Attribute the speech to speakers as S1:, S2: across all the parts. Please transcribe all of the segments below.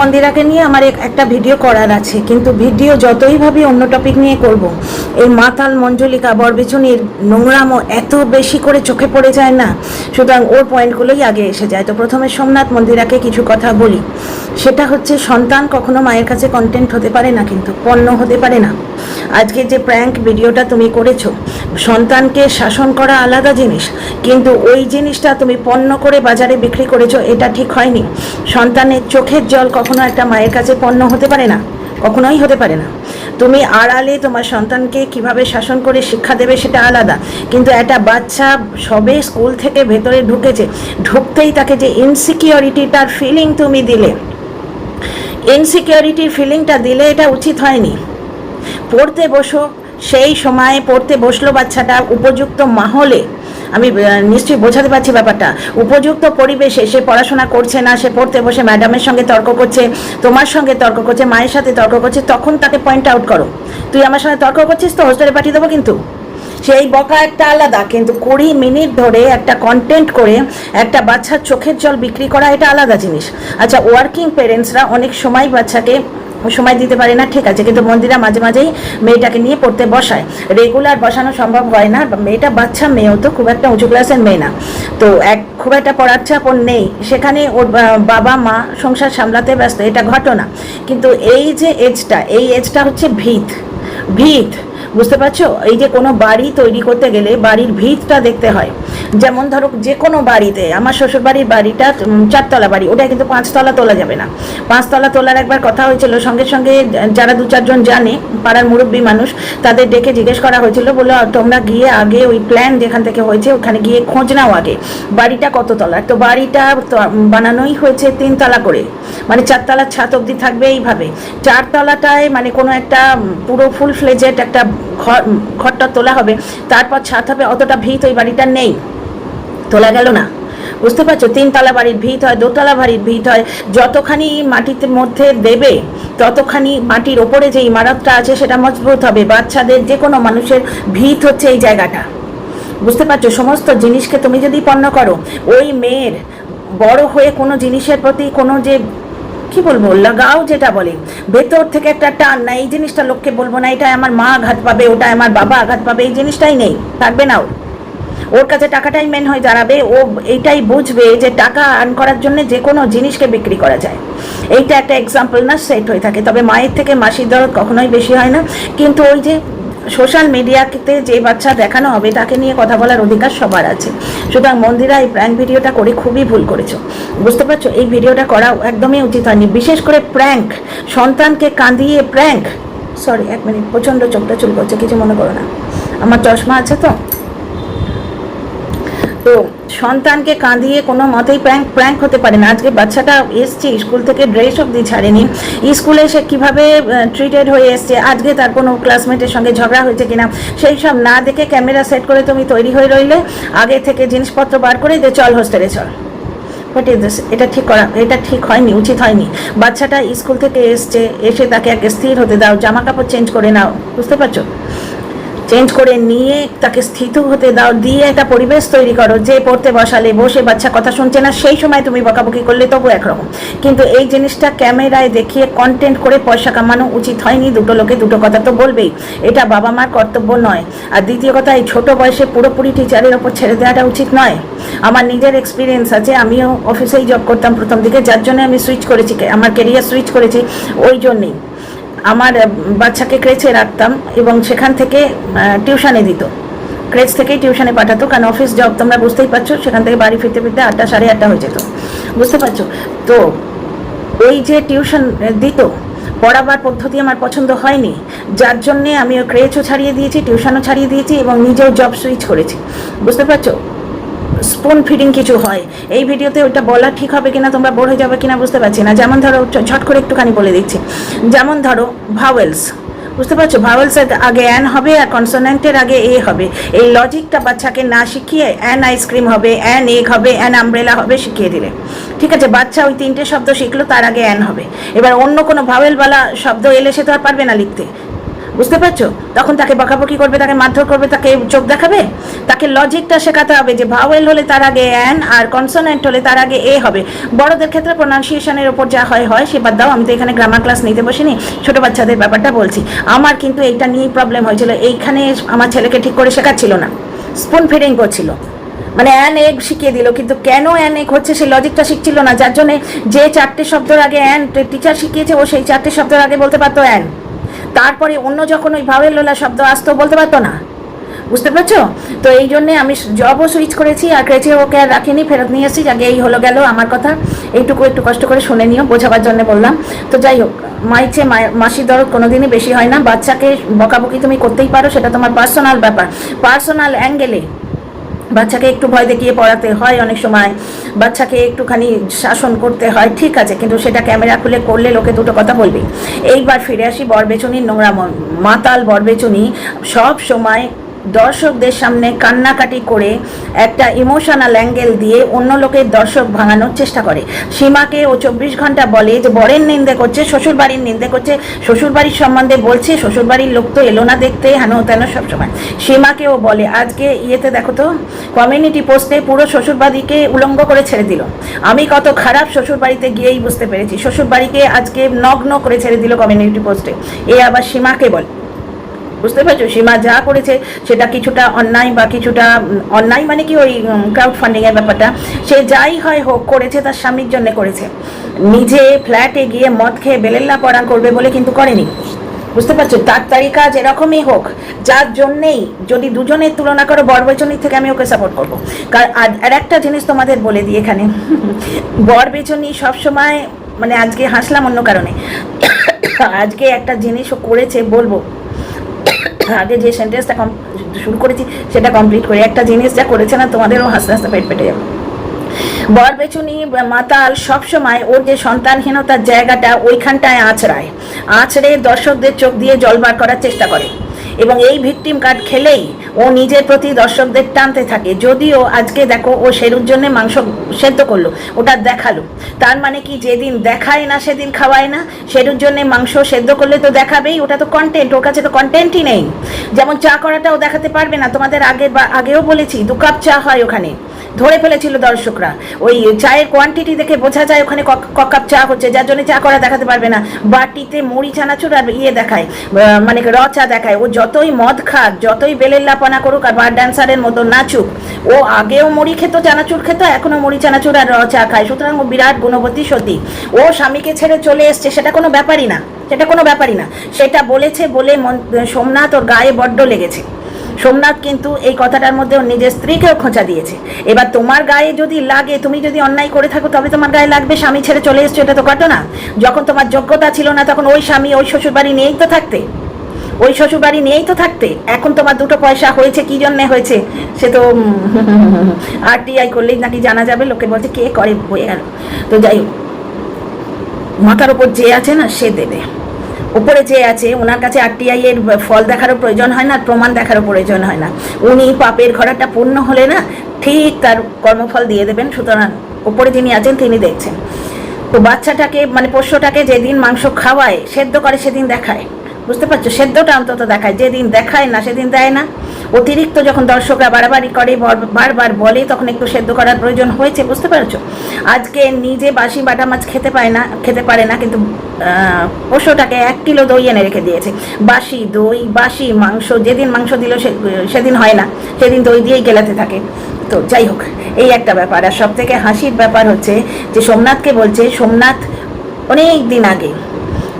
S1: মন্দিরাকে নিয়ে আমার একটা ভিডিও করার আছে। কিন্তু ভিডিও যতই ভাবি অন্য টপিক নিয়ে করব, এই মাতাল মঞ্জলিকা বরবিচুনির নোংরামো এত বেশি করে চোখে পড়ে যায় না, সুতরাং ওর পয়েন্টগুলোই আগে এসে যায়। তো প্রথমে সোমনাথ মন্দিরাকে কিছু কথা বলি। সেটা হচ্ছে, সন্তান কখনো মায়ের কাছে কন্টেন্ট হতে পারে না, কিন্তু পণ্য হতে পারে না। আজকে যে প্র্যাঙ্ক ভিডিওটা তুমি করেছ, সন্তানকে শাসন করা আলাদা জিনিস, কিন্তু ওই জিনিসটা তুমি পণ্য করে বাজারে বিক্রি করেছ, এটা ঠিক হয়নি। সন্তানের চোখের জল কখনো একটা মায়ের কাছে পণ্য হতে পারে না, কখনোই হতে পারে না। তুমি আড়ালে তোমার সন্তানকে কীভাবে শাসন করে শিক্ষা দেবে সেটা আলাদা। কিন্তু একটা বাচ্চা সবে স্কুল থেকে ভেতরে ঢুকেছে, ঢুকতেই তাকে যে ইনসিকিউরিটি তার ফিলিং তুমি দিলে। ইনসিকিউরিটির ফিলিংটা দিলে এটা উচিত হয়নি। পড়তে বসো, সেই সময়ে পড়তে বসল বাচ্চাটা উপযুক্ত মাহলে। আমি নিশ্চয়ই বোঝাতে পারছি ব্যাপারটা। উপযুক্ত পরিবেশে সে পড়াশোনা করছে না, সে পড়তে বসে ম্যাডামের সঙ্গে তর্ক করছে, তোমার সঙ্গে তর্ক করছে, মায়ের সাথে তর্ক করছে, তখন তাকে পয়েন্ট আউট করো। তুই আমার সঙ্গে তর্ক করছিস তো হোস্টেলে পাঠিয়ে দেবো কিন্তু। সেই বকা একটা আলাদা, কিন্তু কুড়ি মিনিট ধরে একটা কন্টেন্ট করে একটা বাচ্চার চোখের জল বিক্রি করা এটা আলাদা জিনিস। আচ্ছা ওয়ার্কিং পেরেন্টসরা অনেক সময় বাচ্চাকে সময় দিতে পারি না, ঠিক আছে। কিন্তু মন্দিরা মাঝে মাঝেই মেয়েটাকে নিয়ে পড়তে বসায়। রেগুলার বসানো সম্ভব হয় না। মেয়েটা বাচ্চা মেয়েও তো, খুব একটা উঁচু ক্লাসের মেয়ে না। তো এক, খুব একটা পড়ার চাপ ওর নেই। সেখানে ওর বাবা, মা সংসার সামলাতে ব্যস্ত, এটা ঘটনা। কিন্তু এই যে এজটা এই এজটা হচ্ছে ভিত। ভিত। বুঝতে পারছ? এই যে কোনো বাড়ি তৈরি করতে গেলে বাড়ির ভিতটা দেখতে হয়। যেমন ধরো যে কোনো বাড়িতে, আমার শ্বশুর বাড়ির বাড়িটা চারতলা বাড়ি, ওটা কিন্তু পাঁচতলা তোলা যাবে না। পাঁচতলা তোলার একবার কথা হয়েছিল, সঙ্গে সঙ্গে যারা দু চারজন জানে, পাড়ার মুরব্বী মানুষ, তাদের ডেকে জিজ্ঞেস করা হয়েছিল বলে তোমরা গিয়ে আগে ওই প্ল্যান যেখান থেকে হয়েছে, ওখানে গিয়ে খোঁজ নাও আগে, বাড়িটা কত তলার? তো বাড়িটা বানানোই হয়েছে তিনতলা করে। মানে চারতলার ছাদ অবধি থাকবে এইভাবে। চারতলাটায় মানে কোনো একটা পুরো ফুল ফ্লেজেড একটা ঘরটা তোলা হবে। তারপর ছাদ হবে, অতটা ভিত ওই বাড়িটা নেই। তোলা গেল না। বুঝতে পারছ? তিনতলা বাড়ির ভিত হয়, দোতলা বাড়ির ভিত হয়। যতখানি মাটিতে মধ্যে দেবে, ততখানি মাটির ওপরে যে ইমারতটা আছে, সেটা মজবুত হবে। বাচ্চাদের যে কোনো মানুষের ভিত হচ্ছে এই জায়গাটা। বুঝতে পারছ? সমস্ত জিনিসকে তুমি যদি পণ্য করো, ওই মেয়ের বড় হয়ে কোনো জিনিসের প্রতি কোনো যে কি বলব? লাগাও যেটা বলে। ভেতর থেকে একটা টান না, এই জিনিসটা লোককে বলব না এটা আমার মা আঘাত পাবে ওটা আমার বাবা আঘাত পাবে, এই জিনিসটাই নেই। থাকবে না ওর কাছে টাকাটাই মেন হয়ে দাঁড়াবে, ও এইটাই বুঝবে যে টাকা আর্ন করার জন্য যে কোনো জিনিসকে বিক্রি করা যায়। এইটা একটা এক্সাম্পল না সেট হয়ে থাকে। তবে মায়ের থেকে মাসির দরদ কখনোই বেশি হয় না। কিন্তু ওই যে সোশ্যাল মিডিয়াতে যে বাচ্চা দেখানো হবে, তাকে নিয়ে কথা বলার অধিকার সবার আছে। সুতরাং মন্দিরা এই প্র্যাঙ্ক ভিডিওটা করে খুবই ভুল করেছ। বুঝতে পারছ? এই ভিডিওটা করা একদমই উচিত হয়নি। বিশেষ করে প্র্যাঙ্ক সন্তানকে কাঁদিয়ে প্র্যাঙ্ক সরি এক মিনিট প্রচণ্ড চোখটা চুল করছে কিছু মনে করো না। আমার চশমা আছে তো? তো সন্তানকে কাঁদিয়ে কোনো মতেই প্র্যাঙ্ক প্র্যাঙ্ক হতে পারে না। আজকে বাচ্চাটা এসছে, স্কুল থেকে ড্রেস অব্দি ছাড়েনি। স্কুলে সে কীভাবে ট্রিটেড হয়ে এসছে, আজকে তার কোনো ক্লাসমেটের সঙ্গে ঝগড়া হয়েছে কিনা, সেই সব না দেখে ক্যামেরা সেট করে তুমি তৈরি হয়ে রইলে, আগে থেকে জিনিসপত্র বার করে যে চল হোস্টেলে চল। হোয়াট ইজ এটা ঠিক করা, এটা ঠিক হয়নি, উচিত হয়নি। বাচ্চাটা স্কুল থেকে এসছে, এসে তাকে এক স্থির হতে দাও, জামা কাপড় চেঞ্জ করে নাও, বুঝতে পারছ? চেঞ্জ করে নিয়ে তাকে স্থিত হতে দাও, দিয়ে একটা পরিবেশ তৈরি করো, যে পড়তে বসালে, বসে বাচ্চা কথা শুনছে না, সেই সময় তুমি বকাবকি করলে তবু একরকম। কিন্তু এই জিনিসটা ক্যামেরায় দেখিয়ে কন্টেন্ট করে পয়সা কামানো উচিত হয়নি, দুটো লোকে দুটো কথা তো বলবেই। এটা বাবা মার কর্তব্য নয়। আর দ্বিতীয় কথা, এই ছোটো বয়সে পুরোপুরি টিচারের ওপর ছেড়ে দেওয়াটা উচিত নয়। আমার নিজের এক্সপিরিয়েন্স আছে, আমিও অফিসেই জব করতাম প্রথম দিকে, যার জন্য আমি সুইচ করেছি, আমার কেরিয়ার সুইচ করেছি, ওই জন্যেই। আমার বাচ্চাকে ক্রেচে রাখতাম এবং সেখান থেকে টিউশানে দিত। ক্রেচ থেকেই টিউশনে পাঠাতো, কারণ অফিস জব তোমরা বুঝতেই পারছ, সেখান থেকে বাড়ি ফিরতে ফিরতে আটটা, সাড়ে আটটা হয়ে যেত। বুঝতে পারছ? তো ওই যে টিউশন দিত, পড়াবার পদ্ধতি আমার পছন্দ হয়নি। যার জন্যে আমি ক্রেচও ছাড়িয়ে দিয়েছি, টিউশনও ছাড়িয়ে দিয়েছি এবং নিজেও জব সুইচ করেছি। বুঝতে পারছ? স্পুন ফিডিং কিছু হয়। এই ভিডিওতে ওটা বলা ঠিক হবে কিনা, তোমরা বোর হয়ে যাবে কিনা বুঝতে পারছি না। যেমন ধরো ঝট করে একটুখানি বলে দিচ্ছি। যেমন ধরো ভাওয়েলস বুঝতে পারছ? ভাওয়েলসের আগে অ্যান হবে আর কনসোনেন্টের আগে এ হবে। এই লজিকটা বাচ্চাকে না শিখিয়ে অ্যান আইসক্রিম হবে অ্যান এগ হবে অ্যান আমব্রেলা হবে, শিখিয়ে দিলে। ঠিক আছে, বাচ্চা ওই তিনটে শব্দ শিখলো, তার আগে অ্যান হবে। এবার অন্য কোনো ভাওয়েলওয়ালা শব্দ এলে সে তো আর পারবে না লিখতে। বুঝতে পারছ? তখন তাকে বকাবকি করবে, তাকে মারধর করবে, তাকে চোখ দেখাবে? তাকে লজিকটা শেখাতে হবে যে ভাওয়েল হলে তার আগে অ্যান আর কনসোনেন্ট হলে তার আগে এ হবে। বড়দের ক্ষেত্রে প্রোনাউন্সিয়েশনের ওপর যা হয় হয়, সে বাদ দাও, আমি তো এখানে গ্রামার ক্লাস নিতে বসিনি, ছোটো বাচ্চাদের ব্যাপারটা বলছি। আমার কিন্তু এইটা নিয়েই প্রবলেম হয়েছিল, এইখানে আমার ছেলেকে ঠিক করে শেখাচ্ছিল না। স্পুন ফিডিং করছিল। মানে অ্যান এগ শিখিয়ে দিল, কিন্তু কেন অ্যান এগ হচ্ছে সেই লজিকটা শিখছিল না? যার জন্য যে চারটে শব্দের আগে অ্যান টিচার শিখিয়েছে, ও সেই চারটে শব্দের আগে বলতে পারতো অ্যান তারপরে অন্য যখন ওই ভাবের লোলা শব্দ আসতো, বলতে পারতো না। বুঝতে পারছ? তো এই জন্যে আমি জবও সুইচ করেছি, আর ক্রেচে ওকে আর রাখিনি, ফেরত নিয়ে এসেছি, আগে এই হলো গেল আমার কথা। এইটুকু একটু কষ্ট করে শুনে নিও, বোঝাবার জন্য বললাম। তো যাই হোক মাইছে মাসির দরদ কোনোদিনই বেশি হয় না। বাচ্চাকে বকাবকি তুমি করতেই পারো, সেটা তোমার পার্সোনাল ব্যাপার। পার্সোনাল অ্যাঙ্গেলে বাচ্চাকে একটু ভয় দেখিয়ে পড়াতে হয় অনেক সময়। বাচ্চাকে একটুখানি শাসন করতে হয়, ঠিক আছে, কিন্তু সেটা ক্যামেরা খুলে করলে লোকে দুটো কথা বলবে। এইবার ফিরে আসি বরবেচনির নোংরা মাতাল বরবেচনি। সব সময় দর্শকদের সামনে কান্নাকাটি করে একটা ইমোশনাল অ্যাঙ্গেল দিয়ে অন্য লোকের দর্শক ভাঙানোর চেষ্টা করে। সীমাকে ও চব্বিশ ঘণ্টা বলে যে, বরের নিন্দে করছে, শ্বশুরবাড়ির নিন্দে করছে, শ্বশুরবাড়ির সম্বন্ধে বলছে, শ্বশুরবাড়ির লোক তো এলো না দেখতে, হেন তেন সবসময় সীমাকেও বলে, আজকে ইয়েতে দেখো তো কমিউনিটি পোস্টে পুরো শ্বশুরবাড়িকে উলঙ্গ করে ছেড়ে দিল। আমি কত খারাপ শ্বশুরবাড়িতে গিয়েই বুঝতে পেরেছি। শ্বশুরবাড়িকে আজকে নগ্ন করে ছেড়ে দিল কমিউনিটি পোস্টে এ আবার সীমাকে বলে। বুঝতে পারছ? সীমা যা করেছে, সেটা কিছুটা অন্যায় বা কিছুটা অন্যায় মানে কি ওই ক্রাউড ফান্ডিং এর ব্যাপারটা? সে যাই হয় হোক, করেছে তার স্বামীর জন্য করেছে। নিজে ফ্ল্যাটে গিয়ে মদ খেয়ে বেলেল্লা পড়া করবে বলে কিন্তু করেনি। বুঝতে পারছ? তার তারিকা যেরকমই হোক, যার জন্যেই যদি দুজনের তুলনা করো, বরবেচনির থেকে আমি ওকে সাপোর্ট করব। কারণ আর একটা জিনিস তোমাদের বলে দিই এখানে। বরবেচনি সবসময় মানে আজকে হাসলাম অন্য কারণে। আজকে একটা জিনিস ও করেছে, বলব। আগে যে সেন্টেন্সটা শুরু করেছি, সেটা কমপ্লিট করে। একটা জিনিস যা করেছে না, তোমাদেরও হাসতে হাসতে পেট পেটে যাবে। বর বেচুনি, মাতাল, সবসময় ওর যে সন্তানহীনতার জায়গাটা ওইখানটায় আঁচড়ায় আঁচড়ে দর্শকদের চোখ দিয়ে জল বার করার চেষ্টা করে। এবং এই ভিকটিম কার্ড খেলেই ও নিজের প্রতি দর্শকদের টানতে থাকে। যদিও আজকে দেখো ও সেরুর জন্য মাংস সেদ্ধ করল, ওটা দেখাল। তার মানে কি যেদিন দেখায় না সেদিন খাওয়ায় না? সেরুর জন্য মাংস সেদ্ধ করলে তো দেখাবেই, ওটা তো কন্টেন্ট ওর কাছে তো কন্টেন্টই নেই। যেমন চা করাটাও দেখাতে পারবে না, তোমাদের আগে আগেও বলেছি, দু কাপ চা হয় ওখানে। ধরে ফেলেছিল দর্শকরা। ওই চায়ের কোয়ান্টিটি দেখে বোঝা যায় ওখানে ক কাপ চা হচ্ছে, যার জন্য চা করা দেখাতে পারবে না। বাটিতে মুড়ি, চানাচুর আর ইয়ে দেখায় মানে র চা দেখায়। ও যতই মদ খাক, যতই বেলের লাপানা করুক আর বার ড্যান্সারের মতো নাচুক, ও আগেও মুড়ি খেত, চানাচুর খেত এখনও মুড়ি, চানাচুর আর চা খায়। সুতরাং ও বিরাট গুণবতী সতী। ও স্বামীকে ছেড়ে চলে এসছে, সেটা কোনো ব্যাপারই না, সেটা কোনো ব্যাপারই না। সেটা বলেছে বলে মন- সোমনাথ ওর গায়ে বড্ড লেগেছে। সোমনাথ কিন্তু এই কথাটার মধ্যে ওর নিজের স্ত্রীকেও খোঁচা দিয়েছে। এবার তোমার গায়ে যদি লাগে, তুমি যদি অন্যায় করে থাকো, তবে তোমার গায়ে লাগবে স্বামী ছেড়ে চলে এসছো, এটা তো ঘটনা। যখন তোমার যোগ্যতা ছিল না, তখন ওই স্বামী, ওই শ্বশুরবাড়ি নিয়েই তো থাকতে। ওই শ্বশুরবাড়ি নিয়েই তো থাকতে। এখন তোমার দুটো পয়সা হয়েছে, কি জন্যে হয়েছে? সে তো আরটিআই করলেই নাকি জানা যাবে, লোকে বলছে কে করে, হয়ে গেল। তো যাই হোক, মাথার উপর যে আছে না, সে দেবে। উপরে যে আছে, ওনার কাছে আরটিআই এর ফল দেখারও প্রয়োজন হয় না প্রমাণ দেখারও প্রয়োজন হয় না। উনি পাপের ঘোড়াটা পূর্ণ হলে না, ঠিক তার কর্মফল দিয়ে দেবেন। সুতরাং ওপরে যিনি আছেন, তিনি দেখছেন। তো বাচ্চাটাকে মানে পোষ্যটাকে যেদিন মাংস খাওয়ায়, সেদ্ধ করে সেদিন দেখায়। বুঝতে পারছ? সেদ্ধটা অন্তত দেখায়। যেদিন দেখায় না, সেদিন দেয় না। অতিরিক্ত যখন দর্শকরা বাড়াবাড়ি করে বারবার বলে, তখন একটু সেদ্ধ করার প্রয়োজন হয়েছে, বুঝতে পারছ? আজকে নিজে বাসি বাটা মাছ খেতে পায় না, খেতে পারে না, কিন্তু পশুটাকে এক কিলো দই এনে রেখে দিয়েছে। বাসি দই, বাসি মাংস, যেদিন মাংস দিল সেদিন হয় না। সেদিন দই দিয়েই গেলাতে থাকে। তো যাই হোক, এই একটা ব্যাপার। আর সব থেকে হাসির ব্যাপার হচ্ছে যে সোমনাথকে বলছে, সোমনাথ অনেক দিন আগে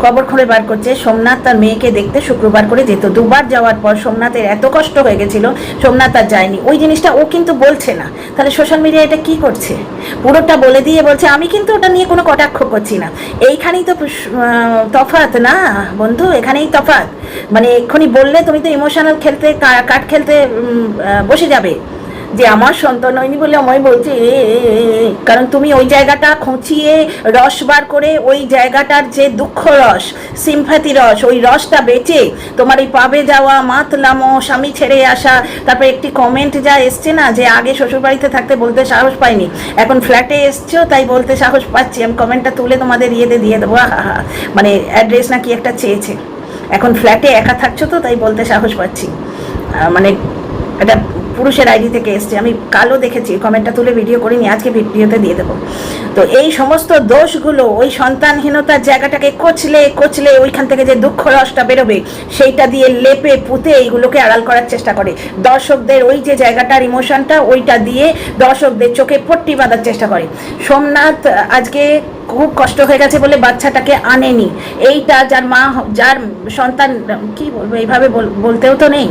S1: খবর খুলে বার করছে। সোমনাথ তার মেয়েকে দেখতে শুক্রবার করে যেত। দুবার যাওয়ার পর সোমনাথের এত কষ্ট হয়ে গেছিল, সোমনাথ আর যায়নি। ওই জিনিসটা ও কিন্তু বলছে না। তাহলে সোশ্যাল মিডিয়া এটা কি করছে? পুরোটা বলে দিয়ে বলছে, আমি কিন্তু ওটা নিয়ে কোনো কটাক্ষ করছি না। এইখানেই তো তফাৎ না বন্ধু? এখানেই তফাৎ। মানে এক্ষুনি বললে তুমি তো ইমোশনাল খেলতে কাঠ খেলতে বসে যাবে। যে আমার সন্তান হয়নি বলে আমায় বলছে। কারণ তুমি ওই জায়গাটা খুঁচিয়ে রস বার করে ওই জায়গাটার যে দুঃখ রস সিম্পাতি রস, ওই রসটা বেঁচে তোমার এই পাবে যাওয়া মাতলামো স্বামী ছেড়ে আসা। তারপর একটি কমেন্ট যা এসছে না, যে আগে শ্বশুরবাড়িতে থাকতে বলতে সাহস পাইনি, এখন ফ্ল্যাটে এসছো, তাই বলতে সাহস পাচ্ছি। আমি কমেন্টটা তুলে তোমাদের ইয়েতে দিয়ে দেবো মানে অ্যাড্রেস নাকি একটা চেয়েছে। এখন ফ্ল্যাটে একা থাকছো তো, তাই বলতে সাহস পাচ্ছি। মানে এটা পুরুষের আইডি থেকে এসছে। আমি কালো দেখেছি, কমেন্টটা তুলে ভিডিও করিনি, আজকে ভিডিওতে দিয়ে দেবো। তো এই সমস্ত দোষগুলো, ওই সন্তানহীনতার জায়গাটাকে কচলে কচলে ওইখান থেকে যে দুঃখ রসটা বেরোবে, সেইটা দিয়ে লেপে, পুঁতে এইগুলোকে আড়াল করার চেষ্টা করে। দর্শকদের ওই যে জায়গাটার ইমোশনটা ওইটা দিয়ে দর্শকদের চোখে পট্টি বাঁধার চেষ্টা করে। সোমনাথ, আজকে খুব কষ্ট হয়ে গেছে বলে বাচ্চাটাকে আনেনি। এইটা যার মা যার সন্তান, কি বলব, এইভাবে বল- বলতেও তো নেই।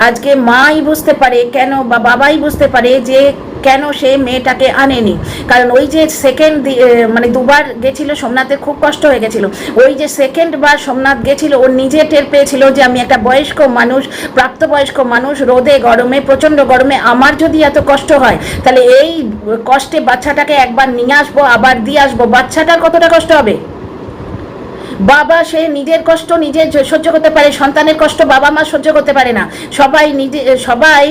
S1: আজকে মাই বুঝতে পারে কেন বা বাবাই বুঝতে পারে যে কেন সে মেয়েটাকে আনেনি? কারণ ওই যে সেকেন্ড মানে দুবার গেছিল সোমনাথের খুব কষ্ট হয়ে গেছিল। ওই যে সেকেন্ড বার সোমনাথ গেছিল ওর নিজে টের পেয়েছিল যে আমি একটা বয়স্ক মানুষ, প্রাপ্তবয়স্ক মানুষ, রোদে, গরমে, প্রচণ্ড গরমে, আমার যদি এত কষ্ট হয়, তাহলে এই কষ্টে বাচ্চাটাকে একবার নিয়ে আসব, আবার দিয়ে আসব। বাচ্চাটার কতটা কষ্ট হবে? বাবা, সে নিজের কষ্ট নিজে সহ্য করতে পারে, সন্তানের কষ্ট বাবা মা সহ্য করতে পারে না। সবাই নিজে সবাই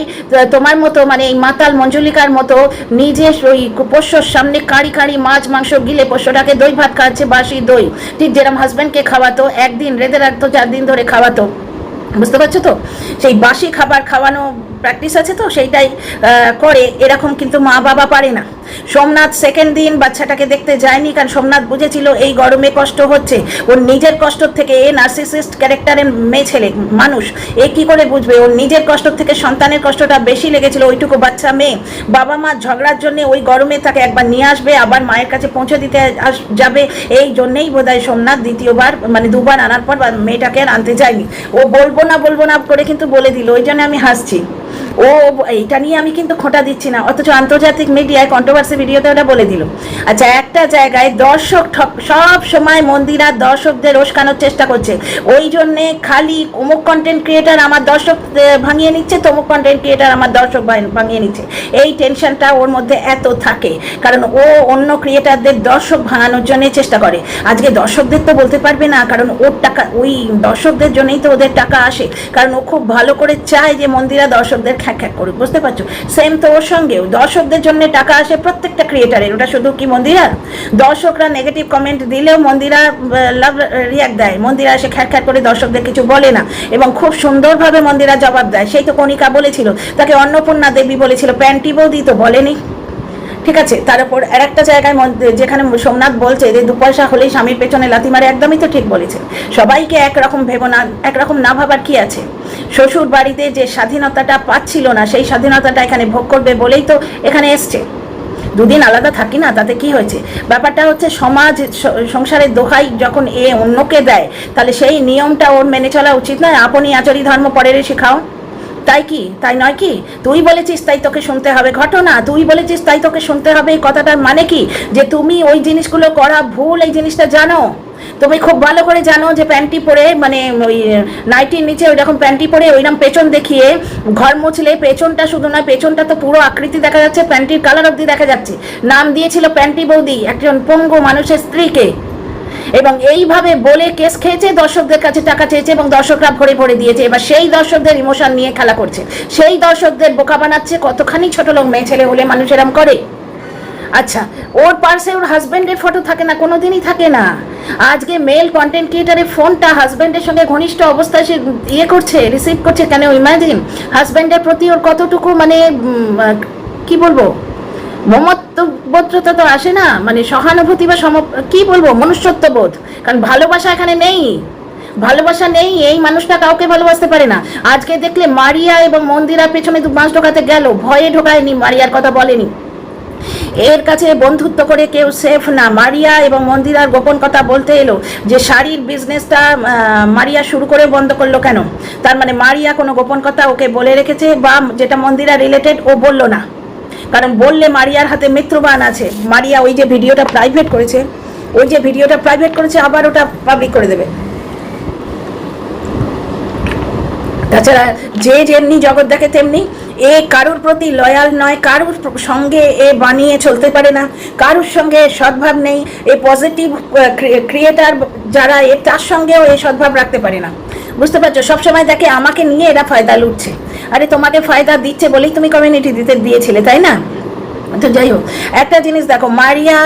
S1: তোমার মতো মানে এই মাতাল মঞ্জুলিকার মতো নিজে ওই পোষ্যর সামনে কাঁড়ি কাঁড়ি মাছ, মাংস গিলে পোষ্যটাকে দই ভাত খাচ্ছে, বাসি দই। ঠিক যেরকম হাজব্যান্ডকে খাওয়াতো, একদিন রেঁধে রাখতো চার দিন ধরে খাওয়াতো। বুঝতে পারছ তো? সেই বাসি খাবার খাওয়ানো প্র্যাকটিস আছে তো, সেইটাই করে। এরকম কিন্তু মা বাবা পারে না। সোমনাথ সেকেন্ড দিন বাচ্চাটাকে দেখতে যায়নি, কারণ সোমনাথ বুঝেছিল এই গরমে কষ্ট হচ্ছে। ওর নিজের কষ্ট থেকে এ নার্সিসিস্ট ক্যারেক্টারের মেয়ে ছেলে, মানুষ, এ কি করে বুঝবে? ওর নিজের কষ্ট থেকে সন্তানের কষ্টটা বেশি লেগেছিল ওইটুকু বাচ্চা মেয়ে। বাবা মা ঝগড়ার জন্য ওই গরমে তাকে একবার নিয়ে আসবে, আবার মায়ের কাছে পৌঁছে দিতে আস, যাবে। এই জন্যেই বোধহয় সোমনাথ দ্বিতীয়বার মানে দুবার আনার পর মেয়েটাকে আর আনতে যায়নি। ও বলব না বলব না করে কিন্তু বলে দিল, ওই জন্য আমি হাসছি। ও, এইটা নিয়ে আমি কিন্তু খোঁটা দিচ্ছি না, অথচ আন্তর্জাতিক মিডিয়ায় কন্ট্রোভার্সি ভিডিওতে ওটা বলে দিল। আচ্ছা একটা জায়গায় দর্শক সব সময় মন্দিরা দর্শকদের ওস্কানোর চেষ্টা করছে। ওই জন্যে খালি অমুক কন্টেন্ট ক্রিয়েটার আমার দর্শক ভাঙিয়ে নিচ্ছে, তমুক কন্টেন্ট ক্রিয়েটার আমার দর্শক ভাঙিয়ে নিচ্ছে। এই টেনশনটা ওর মধ্যে এত থাকে, কারণ ও অন্য ক্রিয়েটারদের দর্শক ভাঙানোর জন্য চেষ্টা করে। আজকে দর্শকদের তো বলতে পারবে না, কারণ ওর টাকা, ওই দর্শকদের জন্যই তো ওদের টাকা আসে। কারণ ও খুব ভালো করে চায় যে মন্দিরা দর্শকদের খ্যাক করুক, বুঝতে পারছ? সেম তো ওর সঙ্গেও। দর্শকদের জন্য টাকা আসে প্রত্যেকটা ক্রিয়েটারের ওটা শুধু কি মন্দিরা? দর্শকরা নেগেটিভ কমেন্ট দিলেও মন্দিরা লাভ রিয়াক্ট দেয়। মন্দিরা এসে খ্যাট খ্যাট করে দর্শকদের কিছু বলে না। এবং খুব সুন্দরভাবে মন্দিরা জবাব দেয়। সেই তো কণিকা বলেছিল। তাকে অন্নপূর্ণা দেবী বলেছিল। প্যান্টি বৌদি তো বলেনি। ঠিক আছে তার উপর আর একটা জায়গায় যেখানে সোমনাথ বলছে যে দু পয়সা হলেই স্বামীর পেছনে লাথি মারে, একদমই তো ঠিক বলেছে। সবাইকে একরকম ভেবো না, একরকম না ভাবার কি আছে? শ্বশুর বাড়িতে যে স্বাধীনতাটা পাচ্ছিল না, সেই স্বাধীনতাটা এখানে ভোগ করবে বলেই তো এখানে এসছে। দুদিন আলাদা থাকি না, তাতে কি হয়েছে? ব্যাপারটা হচ্ছে সমাজ সংসারের দোহাই যখন এ অন্যকে দেয়, তাহলে সেই নিয়মটা ওর মেনে চলা উচিত নয়। আপনি আচরি ধর্ম পরের শেখাও। তাই কি? তাই নয় কি? তুই বলেছিস তাই তোকে শুনতে হবে। ঘটনা, তুই বলেছিস তাই তোকে শুনতে হবে। এই কথাটার মানে কি? যে তুমি ওই জিনিসগুলো করা ভুল, এই জিনিসটা জানো। তুমি খুব ভালো করে জানো যে প্যান্টি পরে মানে ওই নাইটির নিচে ওই রকম প্যান্টি পরে ওইরকম পেছন দেখিয়ে ঘর মুছলে পেছনটা শুধু নয়, পেছনটা তো পুরো আকৃতি দেখা যাচ্ছে প্যান্টির কালার অবধি দেখা যাচ্ছে। নাম দিয়েছিল প্যান্টি বৌদি, একজন পঙ্গু মানুষের স্ত্রীকে। এবং এইভাবে বলে কেস খেয়েছে, দর্শকদের কাছে টাকা চেয়েছে এবং দর্শকরা ভরে ভরে দিয়েছে। এবার সেই দর্শকদের ইমোশন নিয়ে খেলা করছে। সেই দর্শকদের বোকা বানাচ্ছে কতখানি ছোট লোক, মেয়ে ছেলে হলে মানুষ এরম করে? আচ্ছা ওর পার্সে ওর হাজবেন্ডের ফটো থাকে না, কোনোদিনই থাকে না। আজকে মেল কন্টেন্ট ক্রিয়েটারের ফোনটা হাজবেন্ডের সঙ্গে ঘনিষ্ঠ অবস্থায় সে ইয়ে করছে রিসিভ করছে, কেন ইমাজিন হাজবেন্ডের প্রতি ওর কতটুকু মানে কি বলব? মমত্ববোধটা তো আসে না? মানে সহানুভূতি বা সম কি বলব? মনুষ্যত্ব বোধ কারণ ভালোবাসা এখানে নেই। ভালোবাসা নেই, এই মানুষটা কাউকে ভালোবাসতে পারে না। আজকে দেখলে মারিয়া এবং মন্দিরা পেছনে দু মাস ঢোকাতে গেল। ভয়ে ঢোকায়নি, মারিয়ার কথা বলেনি। এর কাছে বন্ধুত্ব করে কেউ সেফ না। মারিয়া এবং মন্দিরার গোপন কথা বলতে এলো যে শাড়ির বিজনেসটা মারিয়া শুরু করে বন্ধ করল কেন? তার মানে মারিয়া কোনো গোপন কথা ওকে বলে রেখেছে বা যেটা মন্দিরা রিলেটেড ও বলল না। কারণ বললে মারিয়ার হাতে মৃত্যুবান আছে। মারিয়া ওই যে ভিডিওটা প্রাইভেট করেছে, ওই যে ভিডিওটা প্রাইভেট করেছে, আবার ওটা পাবলিক করে দেবে। তাছাড়া যে যেমনি জগৎ দেখে তেমনি এ কারুর প্রতি লয়াল নয়, কারুর সঙ্গে এ বানিয়ে চলতে পারে না, কারুর সঙ্গে সদ্ভাব নেই, এ পজিটিভ ক্রিয়েটার যারা, এ তার সঙ্গেও এ সদ্ভাব রাখতে পারে না। বুঝতে পারছ? সবসময় দেখে আমাকে নিয়ে এরা ফায়দা লুটছে। আরে তোমাকে ফায়দা দিচ্ছে বলেই তুমি কমিউনিটি দিতে দিয়েছিলে, তাই না? তো যাই হোক, একটা জিনিস দেখো, মারিয়া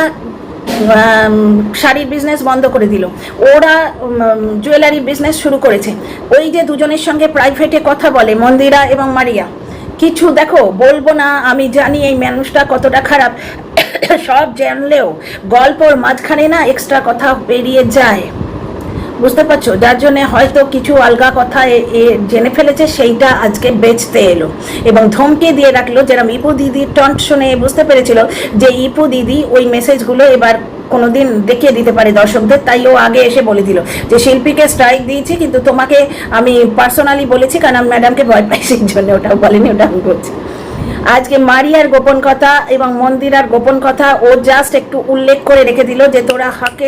S1: শাড়ির বিজনেস বন্ধ করে দিল। ওরা জুয়েলারি বিজনেস শুরু করেছে। ওই যে দুজনের সঙ্গে প্রাইভেটে কথা বলে, মন্দিরা এবং মারিয়া। কিছু দেখো, বলব না, আমি জানি এই মানুষটা কতটা খারাপ। সব জানলেও গল্পর মাঝখানে না এক্সট্রা কথা বেরিয়ে যায়। বুঝতে পারছ? যার জন্য হয়তো কিছু আলগা কথা জেনে ফেলেছে, সেইটা আজকে বেচতে এলো। এবং ধমকে দিয়ে রাখল যেরকম ইপু দিদির টন্ট শুনে বুঝতে পেরেছিল যে ইপু দিদি ওই মেসেজগুলো এবার কোনোদিন দেখিয়ে দিতে পারে দর্শকদের, তাই ও আগে এসে বলে দিল যে, শিল্পীকে স্ট্রাইক দিয়েছি, কিন্তু তোমাকে আমি পার্সোনালি বলেছি, কারণ আমি ম্যাডামকে ভয় পাই, সেই জন্য ওটাও বলেনি, ওটা আমি বলছি। আজকে মারিয়ার গোপন কথা এবং মন্দিরার গোপন কথা ও জাস্ট একটু উল্লেখ করে রেখে দিল যে তোরা হাকে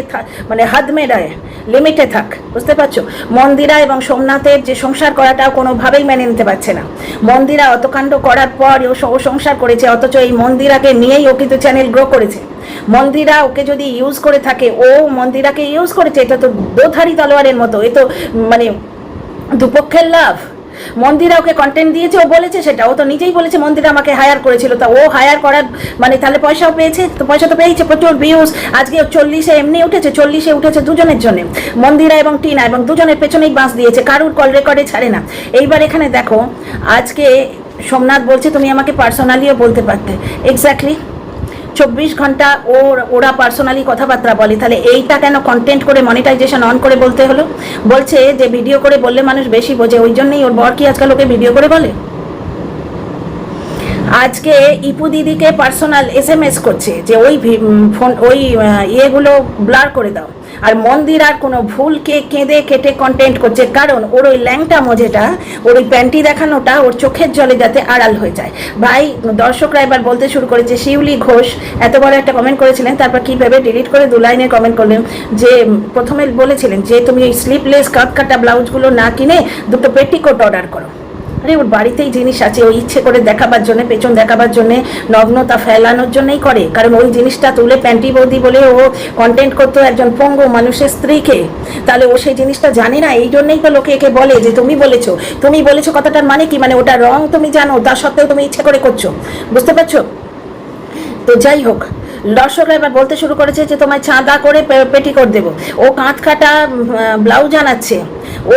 S1: মানে হাত মেরায় লিমিটে থাক, বুঝতে পারছ? মন্দিরা এবং সোমনাথের যে সংসার করাটাও কোনোভাবেই মেনে নিতে পারছে না। মন্দিরা অতকাণ্ড করার পর ও সংসার করেছে, অথচ এই মন্দিরাকে নিয়েই ও কিন্তু চ্যানেল গ্রো করেছে। মন্দিরা ওকে যদি ইউজ করে থাকে, ও মন্দিরাকে ইউজ করেছে, এটা তো দোধারি তলোয়ারের মতো, এ তো মানে দুপক্ষের লাভ মন্দিরা ওকে কন্টেন্ট দিয়েছে, ও বলেছে সেটা, ও তো নিজেই বলেছে মন্দিরা আমাকে হায়ার করেছিল, তা ও হায়ার করার মানে তাহলে পয়সাও পেয়েছে, তো পয়সা তো পেয়েছে প্রচুর ভিউজ আজকে চল্লিশে এমনি উঠেছে, চল্লিশে উঠেছে দুজনের জন্য, মন্দিরা এবং টিনা এবং দুজনের পেছনেই বাঁশ দিয়েছে, কারুর কল রেকর্ডে ছাড়ে না, এইবার এখানে দেখো, আজকে সোমনাথ বলছে তুমি আমাকে পার্সোনালিও বলতে পারতে এক্স্যাক্টলি চব্বিশ ঘণ্টা ওর, ওরা পার্সোনালি কথাবার্তা বলে। তাহলে এইটা কেন কন্টেন্ট করে মনিটাইজেশন অন করে বলতে হলো? বলছে যে ভিডিও করে বললে মানুষ বেশি বোঝে, ওই জন্যই ওর বর কি আজকাল ওকে ভিডিও করে বলে? আজকে ইপু দিদিকে পার্সোনাল এস এম এস করছে যে ওই ফোন ওই ইয়েগুলো ব্লার করে দাও। আর মন্দির আর কোনো ভুলকে কেঁদে কেটে কন্টেন্ট করছে। কারণ ওর ওই ল্যাংটা মজেটা, ওর ওই প্যান্টি দেখানোটা ওর চোখের জলে যাতে আড়াল হয়ে যায়। ভাই, দর্শকরা এবার বলতে শুরু করেছে, শিউলি ঘোষ, এত বড় একটা কমেন্ট করেছিলেন, তারপর কি ভেবে ডিলিট করে দু লাইনে কমেন্ট করলেন? যে প্রথমে বলেছিলেন যে, তুমি ওই স্লিপলেস কাট কাটা ব্লাউজগুলো না কিনে দুটো পেটিকোট অর্ডার করো। আরে, ওর বাড়িতেই জিনিস আছে ওই ইচ্ছে করে দেখাবার জন্য, পেছন দেখাবার জন্য নগ্নতা ফেলানোর জন্যই করে। কারণ ওই জিনিসটা তুলে প্যান্টি বৌদি বলে ও কন্টেন্ট করতো একজন পঙ্গু মানুষের স্ত্রীকে। তাহলে ও সেই জিনিসটা জানে না, এই জন্যই তো লোকে একে বলে যে, তুমি বলেছ তুমি বলেছ কথাটার মানে কি? মানে ওটা রং তুমি জানো, তা সত্ত্বেও তুমি ইচ্ছে করে করছ। বুঝতে পারছ? তো যাই হোক, দর্শকরা এবার বলতে শুরু করেছে যে, তোমায় চাঁদা করে পে- পেটিকোট দেবো। ও কাঁধ কাটা ব্লাউজ আনাচ্ছে। ও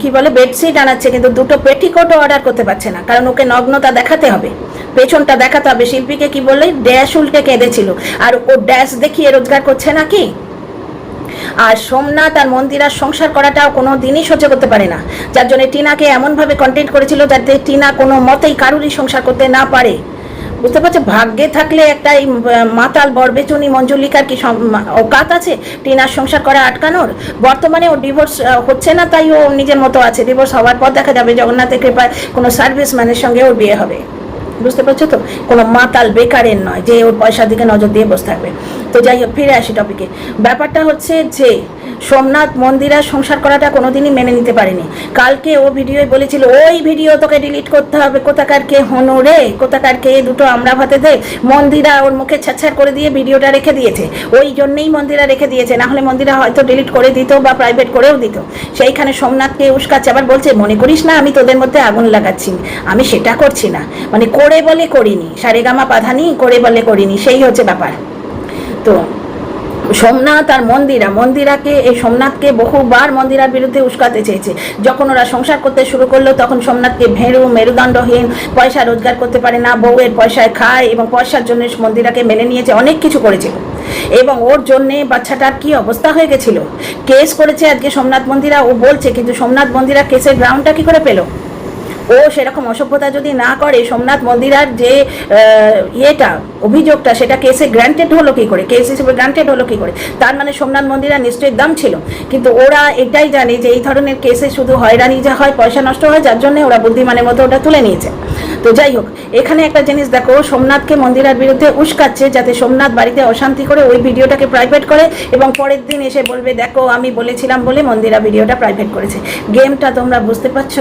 S1: কি বলে, বেডশিট আনাচ্ছে, কিন্তু দুটো পেটিকোটও অর্ডার করতে পারছে না। কারণ ওকে নগ্নতা দেখাতে হবে। পেছনটা দেখাতে হবে। শিল্পীকে কি বললে? ড্যাশ উল্টে কেঁদেছিল। আর ও ড্যাশ দেখিয়ে রোজগার করছে নাকি? আর সোমনাথ আর মন্দিরার সংসার করাটাও কোনো দিনই সহ্য করতে পারে না। যার জন্য টিনাকে এমনভাবে কন্টেন্ট করেছিল যাতে টিনা কোনো মতেই কারুরই সংসার করতে না পারে। বুঝতে পারছ ভাগ্যে থাকলে একটা এই মাতাল বরবেচনি মঞ্জুলিকার কি অকাত আছে? টিনার সংসার করা আটকানোর? বর্তমানে ও ডিভোর্স হচ্ছে না তাই ও নিজের মতো আছে। ডিভোর্স হওয়ার পর দেখা যাবে জগন্নাথের কৃপায় কোনো সার্ভিস ম্যানের সঙ্গে ওর বিয়ে হবে। বুঝতে পারছ তো? কোনো মাতাল বেকারের নয় যে ওর পয়সার দিকে নজর দিয়ে বসে থাকবে। তো যাই হোক, ফিরে আসি টপিকে ব্যাপারটা হচ্ছে যে সোমনাথ মন্দিরা সংসার করাটা কোনোদিনই মেনে নিতে পারেনি। কালকে ও ভিডিওয় বলেছিল, ওই ভিডিও তোকে ডিলিট করতে হবে। কোথাকার কে হনো রে? কোথাকার কে দুটো আমরা ভাতে দে মন্দিরা ওর মুখে ছাড়ছাড় করে দিয়ে ভিডিওটা রেখে দিয়েছে। ওই জন্যই মন্দিরা রেখে দিয়েছে। না হলে মন্দিরা হয়তো ডিলিট করে দিত বা প্রাইভেট করেও দিত। সেইখানে সোমনাথকে উস্কাচ্ছে, আবার বলছে, মনে করিস না, আমি তোদের মধ্যে আগুন লাগাচ্ছি। আমি সেটা করছি না। মানে করে বলে করিনি। সারেগামা পাধানি করে বলে করিনি। সেই হচ্ছে ব্যাপার। তো সোমনাথ আর মন্দিরা, মন্দিরাকে, এই সোমনাথকে বহুবার মন্দিরার বিরুদ্ধে উস্কাতে চেয়েছে। যখন ওরা সংসার করতে শুরু করল, তখন সোমনাথকে ভেরু, মেরুদণ্ডহীন, পয়সা রোজগার করতে পারে না, বউয়ের পয়সায় খায় এবং পয়সার জন্য মন্দিরাকে মেনে নিয়েছে, অনেক কিছু করেছিল এবং ওর জন্যে বাচ্চাটার কি অবস্থা হয়ে গেছিল? কেস করেছে আজকে সোমনাথ মন্দিরা, ও বলছে, কিন্তু সোমনাথ মন্দিরা কেসের গ্রাউন্ডটা কি করে পেল? ও সেরকম অসভ্যতা যদি না করে, সোমনাথ মন্দিরার যে ইয়েটা, অভিযোগটা, সেটা কেসে গ্রান্টেড হলো কি করে? কেস হিসেবে গ্রান্টেড হলো কি করে? তার মানে সোমনাথ মন্দিরা নিশ্চয়ই দাম ছিল। কিন্তু ওরা এটাই জানে যে এই ধরনের কেসে শুধু হয়রানি যা হয়, পয়সা নষ্ট হয়, যার জন্য ওরা বুদ্ধিমানের মতো ওটা তুলে নিয়েছে। তো যাই হোক, এখানে একটা জিনিস দেখো, সোমনাথকে মন্দিরার বিরুদ্ধে উস্কাচ্ছে যাতে সোমনাথ বাড়িতে অশান্তি করে ওই ভিডিওটাকে প্রাইভেট করে এবং পরের দিন এসে বলবে, দেখো, আমি বলেছিলাম বলে মন্দিরা ভিডিওটা প্রাইভেট করেছে। গেমটা তোমরা বুঝতে পারছ?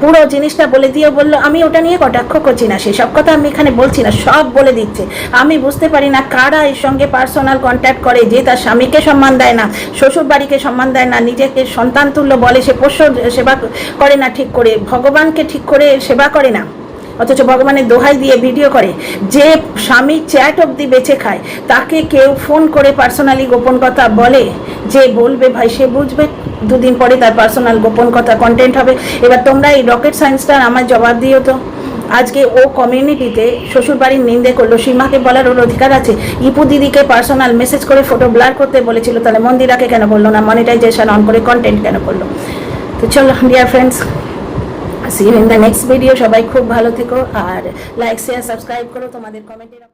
S1: পুরো জিনিসটা বলে দিয়ে বলল, আমি ওটা নিয়ে কটাক্ষ করছি না, সেসব কথা আমি এখানে বলছি না, সব বলে দিচ্ছে। আমি বুঝতে পারি না কারা এর সঙ্গে পার্সোনাল কন্ট্যাক্ট করে, যে তার স্বামীকে সম্মান দেয় না শ্বশুর বাড়িকে সম্মান দেয় না, নিজেকে সন্তান তুল্য বলে সে পোষ্য সেবা করে না ঠিক করে, ভগবানকে ঠিক করে সেবা করে না। অথচ ভগবানের দোহাই দিয়ে ভিডিও করে যে স্বামী চ্যাট অবধি বেঁচে খায়, তাকে কেউ ফোন করে পার্সোনালি গোপন কথা বলে, যে বলবে ভাই সে বুঝবে। দুদিন পরে তার পার্সোনাল গোপন কথা কন্টেন্ট হবে। এবার তোমরা এই রকেট সায়েন্সটার আমার জবাব দিও তো। আজকে ও কমিউনিটিতে শ্বশুরবাড়ির নিন্দে করল, সীমাকে বলার ওর অধিকার আছে। ইপু দিদিকে পার্সোনাল মেসেজ করে ফটো ব্লার করতে বলেছিল, তাহলে মন্দিরাকে কেন বলল না? মনিটাইজেশন অন করে কন্টেন্ট কেন করল? তো চলো dear friends see in the next video সবাই খুব ভালো থেকো আর লাইক শেয়ার সাবস্ক্রাইব করো তোমাদের কমেন্টের